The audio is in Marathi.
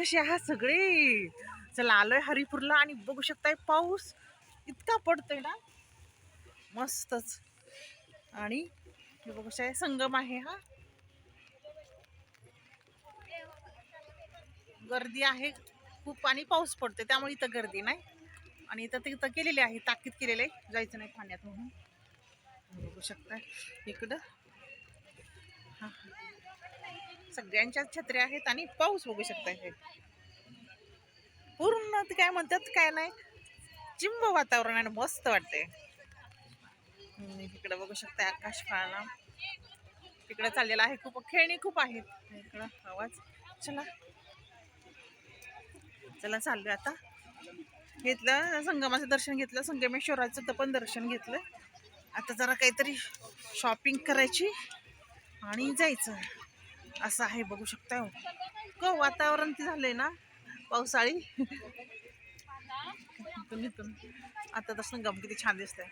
कसे आहात सगळे? चला आलोय हरिपूरला आणि बघू शकताय पाऊस इतका पडतोय ना? मस्तच. आणि हे बघू शकता संगम आहे हा. गर्दी आहे खूप आणि पाऊस पडतोय त्यामुळे इथं गर्दी नाही. आणि इथं तिथं केलेली आहे ताकीद केलेली आहे जायचं नाही पाण्यात म्हणून. बघू शकताय इकडं हा सगळ्यांच्या छत्र्या आहेत आणि पाऊस बघू शकता हे. पूर्ण काय म्हणतात काय नाही चिंब वातावरण आणि मस्त वाटते इकडे बघू शकता आकाश फाळला तिकडे चाललेला आहे खूप खेळणी खूप आहेत. इकडं आवाज. चला. चला चाललोय आता. घेतलं संगमाचं दर्शन घेतलं संगमेश्वराचं तर पण दर्शन घेतलं. आता जरा काहीतरी शॉपिंग करायची आणि जायचं. असं आहे बघू शकताय हो. क वातावरण ते झालंय ना पावसाळी. तुम्ही आता तर संगम किती छान दिसतंय.